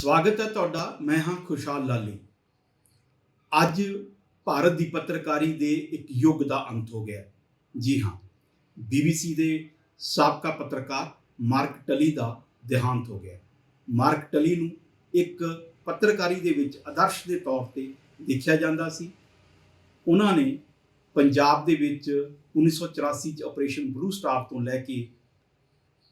ਸਵਾਗਤ ਹੈ ਤੁਹਾਡਾ, ਮੈਂ ਹਾਂ ਖੁਸ਼ਹਾਲ ਲਾਲੀ। ਅੱਜ ਭਾਰਤ ਦੀ ਪੱਤਰਕਾਰੀ ਦੇ ਇੱਕ ਯੁੱਗ ਦਾ ਅੰਤ ਹੋ ਗਿਆ। ਜੀ ਹਾਂ ਬੀਬੀਸੀ ਦੇ ਸਾਬਕਾ ਪੱਤਰਕਾਰ ਮਾਰਕ ਟਲੀ ਦਾ ਦੇਹਾਂਤ ਹੋ ਗਿਆ। ਮਾਰਕ ਟਲੀ ਨੂੰ ਇੱਕ ਪੱਤਰਕਾਰੀ ਦੇ ਵਿੱਚ ਆਦਰਸ਼ ਦੇ ਤੌਰ ਤੇ ਦੇਖਿਆ ਜਾਂਦਾ ਸੀ। ਉਹਨਾਂ ਨੇ ਪੰਜਾਬ ਦੇ ਵਿੱਚ 1984 ਚ ਆਪਰੇਸ਼ਨ ਬਲੂ ਸਟਾਰ ਤੋਂ ਲੈ ਕੇ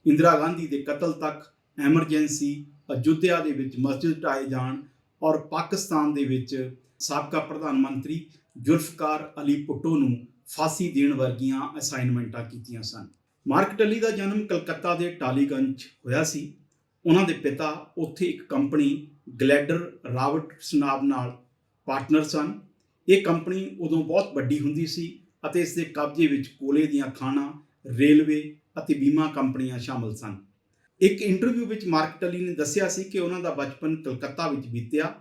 ਇੰਦਰਾ ਗਾਂਧੀ ਦੇ ਕਤਲ ਤੱਕ, ਐਮਰਜੈਂਸੀ ਅਯੁੱਧਿਆ ਦੇ ਵਿੱਚ ਮਸਜਿਦ ਢਾਏ ਜਾਣ ਔਰ ਪਾਕਿਸਤਾਨ ਦੇ ਵਿੱਚ ਸਾਬਕਾ ਪ੍ਰਧਾਨ ਮੰਤਰੀ ਜ਼ੁਲਫਕਾਰ ਅਲੀ ਭੁੱਟੋ ਨੂੰ ਫਾਂਸੀ ਦੇਣ ਵਰਗੀਆਂ ਅਸਾਈਨਮੈਂਟਾਂ ਕੀਤੀਆਂ ਸਨ। ਮਾਰਕ ਟਲੀ ਦਾ ਜਨਮ ਕਲਕੱਤਾ ਦੇ ਟਾਲੀਗੰਜ 'ਚ ਹੋਇਆ ਸੀ। ਉਹਨਾਂ ਦੇ ਪਿਤਾ ਉੱਥੇ ਇੱਕ ਕੰਪਨੀ ਗਲੈਡਰ ਰਾਬਰਟਸ ਨਾਮ ਨਾਲ ਪਾਰਟਨਰ ਸਨ। ਇਹ ਕੰਪਨੀ ਉਦੋਂ ਬਹੁਤ ਵੱਡੀ ਹੁੰਦੀ ਸੀ ਅਤੇ ਇਸ ਦੇ ਕਬਜ਼ੇ ਵਿੱਚ ਕੋਲੇ ਦੀਆਂ ਖਾਣਾਂ, ਰੇਲਵੇ ਅਤੇ ਬੀਮਾ ਕੰਪਨੀਆਂ ਸ਼ਾਮਲ ਸਨ। ਇੱਕ ਇੰਟਰਵਿਊ ਵਿੱਚ ਮਾਰਕ ਟਲੀ ਨੇ ਦੱਸਿਆ ਸੀ ਕਿ ਉਹਨਾਂ ਦਾ ਬਚਪਨ ਕਲਕੱਤਾ ਵਿੱਚ ਬੀਤਿਆ।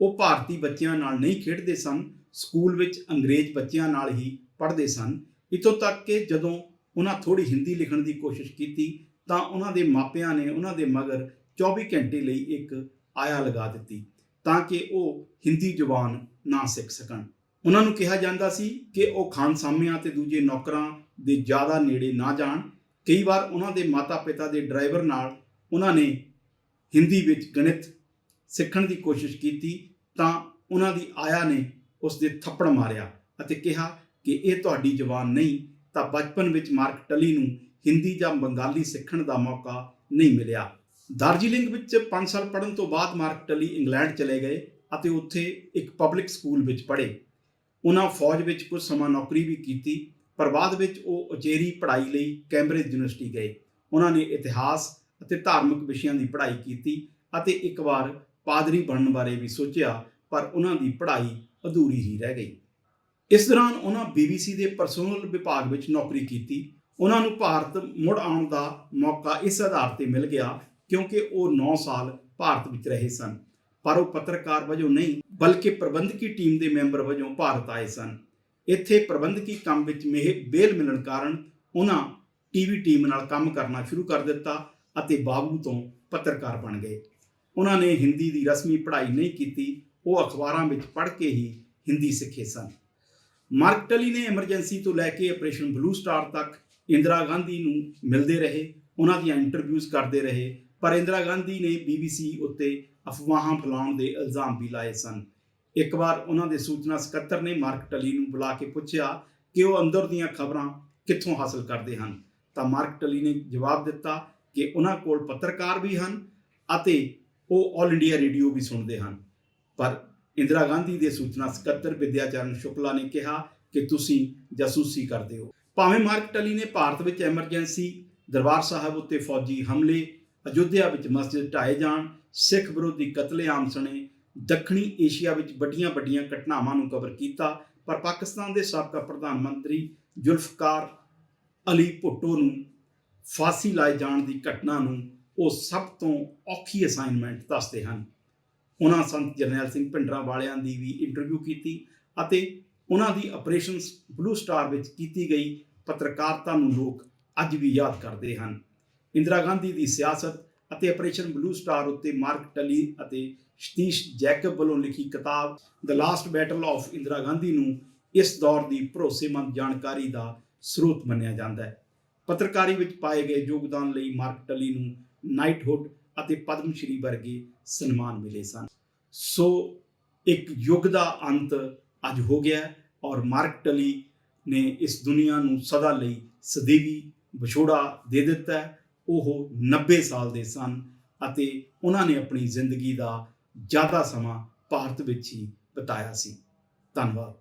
ਉਹ ਭਾਰਤੀ ਬੱਚਿਆਂ ਨਾਲ ਨਹੀਂ ਖੇਡਦੇ ਸਨ, ਸਕੂਲ ਵਿੱਚ ਅੰਗਰੇਜ਼ ਬੱਚਿਆਂ ਨਾਲ ਹੀ ਪੜ੍ਹਦੇ ਸਨ। ਇਤੋਂ ਤੱਕ ਕਿ ਜਦੋਂ ਉਹਨਾਂ ਥੋੜੀ ਹਿੰਦੀ ਲਿਖਣ ਦੀ ਕੋਸ਼ਿਸ਼ ਕੀਤੀ, ਤਾਂ ਉਹਨਾਂ ਦੇ ਮਾਪਿਆਂ ਨੇ ਉਹਨਾਂ ਦੇ ਮਗਰ 24 ਘੰਟੇ ਲਈ ਇੱਕ ਆਇਆ ਲਗਾ ਦਿੱਤੀ, ਤਾਂ ਕਿ ਉਹ ਹਿੰਦੀ ਜ਼ੁਬਾਨ ਨਾ ਸਿੱਖ ਸਕਣ। ਉਹਨਾਂ ਨੂੰ ਕਿਹਾ ਜਾਂਦਾ ਸੀ ਕਿ ਉਹ ਖਾਨਸਾਮਿਆਂ ਤੇ ਦੂਜੇ ਨੌਕਰਾਂ ਦੇ ਜ਼ਿਆਦਾ ਨੇੜੇ ਨਾ ਜਾਣ। ਕਈ ਵਾਰ ਉਹਨਾਂ ਦੇ ਮਾਤਾ-ਪਿਤਾ ਦੇ ਡਰਾਈਵਰ ਨਾਲ ਉਹਨਾਂ ਨੇ ਹਿੰਦੀ ਵਿੱਚ ਗਣਿਤ ਸਿੱਖਣ ਦੀ ਕੋਸ਼ਿਸ਼ ਕੀਤੀ ਤਾਂ ਉਹਨਾਂ ਦੀ ਆਇਆ ਨੇ ਉਸ ਦੇ ਥੱਪੜ ਮਾਰਿਆ ਅਤੇ ਕਿਹਾ ਕਿ ਇਹ ਤੁਹਾਡੀ ਜ਼ੁਬਾਨ ਨਹੀਂ, ਤਾਂ ਬਚਪਨ ਵਿੱਚ ਮਾਰਕ ਟਲੀ ਨੂੰ ਹਿੰਦੀ ਜਾਂ ਬੰਗਾਲੀ ਸਿੱਖਣ ਦਾ ਮੌਕਾ ਨਹੀਂ ਮਿਲਿਆ। ਦਾਰਜੀਲਿੰਗ ਵਿੱਚ 5 ਸਾਲ ਪੜ੍ਹਨ ਤੋਂ ਬਾਅਦ ਮਾਰਕ ਟਲੀ ਇੰਗਲੈਂਡ ਚਲੇ ਗਏ ਅਤੇ ਉੱਥੇ ਇੱਕ ਪਬਲਿਕ ਸਕੂਲ ਵਿੱਚ ਪੜ੍ਹੇ। ਉਹਨਾਂ ਫੌਜ ਵਿੱਚ ਕੁਝ ਸਮਾਂ ਨੌਕਰੀ ਵੀ ਕੀਤੀ ਪਰ ਬਾਅਦ ਵਿੱਚ ਉਹ ਉਚੇਰੀ ਪੜ੍ਹਾਈ ਲਈ ਕੈਂਬਰਿਜ ਯੂਨੀਵਰਸਿਟੀ ਗਏ। ਉਹਨਾਂ ਨੇ ਇਤਿਹਾਸ ਅਤੇ ਧਾਰਮਿਕ ਵਿਸ਼ਿਆਂ ਦੀ ਪੜ੍ਹਾਈ ਕੀਤੀ ਅਤੇ ਇੱਕ ਵਾਰ ਪਾਦਰੀ ਬਣਨ ਬਾਰੇ ਵੀ ਸੋਚਿਆ, ਪਰ ਉਹਨਾਂ ਦੀ ਪੜ੍ਹਾਈ ਅਧੂਰੀ ਹੀ ਰਹਿ ਗਈ। ਇਸ ਦੌਰਾਨ ਉਹਨਾਂ ਬੀਬੀਸੀ ਦੇ ਪਰਸਨਲ ਵਿਭਾਗ ਵਿੱਚ ਨੌਕਰੀ ਕੀਤੀ। ਉਹਨਾਂ ਨੂੰ ਭਾਰਤ ਮੁੜ ਆਉਣ ਦਾ ਮੌਕਾ ਇਸ ਆਧਾਰ ਤੇ ਮਿਲ ਗਿਆ ਕਿਉਂਕਿ ਉਹ 9 ਸਾਲ ਭਾਰਤ ਵਿੱਚ ਰਹੇ ਸਨ। ਪਰ ਉਹ ਪੱਤਰਕਾਰ ਵਜੋਂ ਨਹੀਂ, ਬਲਕਿ ਪ੍ਰਬੰਧਕੀ ਟੀਮ ਦੇ ਮੈਂਬਰ ਵਜੋਂ ਭਾਰਤ ਆਏ ਸਨ। ਇੱਥੇ ਪ੍ਰਬੰਧਕੀ ਕੰਮ ਵਿੱਚ ਮੇਹ ਬੇਲ ਮਿਲਣ ਕਾਰਨ ਉਹਨਾਂ ਟੀਵੀ ਟੀਮ ਨਾਲ ਕੰਮ ਕਰਨਾ ਸ਼ੁਰੂ ਕਰ ਦਿੱਤਾ ਅਤੇ ਬਾਬੂ ਤੋਂ ਪੱਤਰਕਾਰ ਬਣ ਗਏ। ਉਹਨਾਂ ਨੇ ਹਿੰਦੀ ਦੀ ਰਸਮੀ ਪੜ੍ਹਾਈ ਨਹੀਂ ਕੀਤੀ, ਉਹ ਅਖਬਾਰਾਂ ਵਿੱਚ ਪੜ੍ਹ ਕੇ ਹੀ ਹਿੰਦੀ ਸਿੱਖੇ ਸਨ। ਮਾਰਕ ਟਲੀ ਨੇ ਐਮਰਜੈਂਸੀ ਤੋਂ ਲੈ ਕੇ ਆਪਰੇਸ਼ਨ ਬਲੂ ਸਟਾਰ ਤੱਕ ਇੰਦਰਾ ਗਾਂਧੀ ਨੂੰ ਮਿਲਦੇ ਰਹੇ, ਉਹਨਾਂ ਦੀਆਂ ਇੰਟਰਵਿਊਜ਼ ਕਰਦੇ ਰਹੇ, ਪਰ ਇੰਦਰਾ ਗਾਂਧੀ ਨੇ ਬੀਬੀਸੀ ਉੱਤੇ ਅਫਵਾਹਾਂ ਫੈਲਾਉਣ ਦੇ ਇਲਜ਼ਾਮ ਵੀ ਲਾਏ ਸਨ। ਇੱਕ ਵਾਰ ਉਹਨਾਂ ਦੇ ਸੂਚਨਾ ਸਕੱਤਰ ਨੇ ਮਾਰਕ ਟਲੀ ਨੂੰ ਬੁਲਾ ਕੇ ਪੁੱਛਿਆ ਕਿ ਉਹ ਅੰਦਰ ਦੀਆਂ ਖਬਰਾਂ ਕਿੱਥੋਂ ਹਾਸਲ ਕਰਦੇ ਹਨ। ਤਾਂ ਮਾਰਕ ਟਲੀ ਨੇ ਜਵਾਬ ਦਿੱਤਾ ਕਿ ਉਹਨਾਂ ਕੋਲ ਪੱਤਰਕਾਰ ਵੀ ਹਨ ਅਤੇ ਉਹ 올 ਇੰਡੀਆ ਰੇਡੀਓ ਵੀ ਸੁਣਦੇ ਹਨ। ਪਰ ਇੰਦਰਾ ਗਾਂਧੀ ਦੇ ਸੂਚਨਾ ਸਕੱਤਰ ਵਿਦਿਆਚਰਨ ਸ਼ੁਕਲਾ ਨੇ ਕਿਹਾ ਕਿ ਤੁਸੀਂ ਜਾਸੂਸੀ ਕਰਦੇ ਹੋ। ਭਾਵੇਂ ਮਾਰਕ ਟਲੀ ਨੇ ਭਾਰਤ ਵਿੱਚ ਐਮਰਜੈਂਸੀ, ਦਰਬਾਰ ਸਾਹਿਬ ਉੱਤੇ ਫੌਜੀ ਹਮਲੇ, ਅਯੁੱਧਿਆ ਵਿੱਚ ਮਸਜਿਦ ਢਾਏ ਜਾਣ, ਸਿੱਖ ਵਿਰੋਧੀ ਕਤਲੇਆਮ ਸਣੇ ਦੱਖਣੀ ਏਸ਼ੀਆ ਵਿੱਚ ਵੱਡੀਆਂ-ਵੱਡੀਆਂ ਘਟਨਾਵਾਂ ਨੂੰ ਕਵਰ ਕੀਤਾ, ਪਰ ਪਾਕਿਸਤਾਨ ਦੇ ਸਾਬਕਾ ਪ੍ਰਧਾਨ ਮੰਤਰੀ ਜ਼ੁਲਫਕਾਰ ਅਲੀ ਭੁੱਟੋ ਨੂੰ ਫਾਂਸੀ ਲਾਏ ਜਾਣ ਦੀ ਘਟਨਾ ਨੂੰ ਉਹ ਸਭ ਤੋਂ ਔਖੀ ਅਸਾਈਨਮੈਂਟ ਦੱਸਦੇ ਹਨ। ਉਹਨਾਂ ਸੰਤ ਜਰਨੈਲ ਸਿੰਘ ਭਿੰਡਰਾਂ ਵਾਲਿਆਂ ਦੀ ਵੀ ਇੰਟਰਵਿਊ ਕੀਤੀ ਅਤੇ ਉਹਨਾਂ ਦੀ ਆਪਰੇਸ਼ਨਸ ਬਲੂ ਸਟਾਰ ਵਿੱਚ ਕੀਤੀ ਗਈ ਪੱਤਰਕਾਰਤਾ ਨੂੰ ਲੋਕ ਅੱਜ ਵੀ ਯਾਦ ਕਰਦੇ ਹਨ। ਇੰਦਰਾ ਗਾਂਧੀ ਦੀ ਸਿਆਸਤ ਅਤੇ ਆਪਰੇਸ਼ਨ ਬਲੂ ਸਟਾਰ ਉੱਤੇ ਮਾਰਕ ਟਲੀ ਅਤੇ ਸਤੀਸ਼ ਜੈਕਬ ਵੱਲੋਂ ਲਿਖੀ ਕਿਤਾਬ the last battle of Indira Gandhi ਨੂੰ ਇਸ ਦੌਰ ਦੀ ਭਰੋਸੇਮੰਦ ਜਾਣਕਾਰੀ ਦਾ ਸਰੋਤ ਮੰਨਿਆ ਜਾਂਦਾ ਹੈ। ਪੱਤਰਕਾਰੀ ਵਿੱਚ ਪਾਏ ਗਏ ਯੋਗਦਾਨ ਲਈ ਮਾਰਕ ਟਲੀ ਨੂੰ ਨਾਈਟਹੁੱਡ ਅਤੇ ਪਦਮ ਸ਼੍ਰੀ ਵਰਗੇ ਸਨਮਾਨ ਮਿਲੇ ਸਨ। ਸੋ, ਇੱਕ ਯੁੱਗ ਦਾ ਅੰਤ ਅੱਜ ਹੋ ਗਿਆ ਔਰ ਮਾਰਕ ਟਲੀ ਨੇ ਇਸ ਦੁਨੀਆ ਨੂੰ ਸਦਾ ਲਈ ਸਦੀਵੀ ਵਿਛੋੜਾ ਦੇ ਦਿੱਤਾ ਹੈ। ਉਹ 90 ਸਾਲ ਦੇ ਸਨ ਅਤੇ ਉਹਨਾਂ ਨੇ ਆਪਣੀ ਜ਼ਿੰਦਗੀ ਦਾ ਜ਼ਿਆਦਾ ਸਮਾਂ ਭਾਰਤ ਵਿੱਚ ਹੀ ਬਿਤਾਇਆ ਸੀ। ਧੰਨਵਾਦ।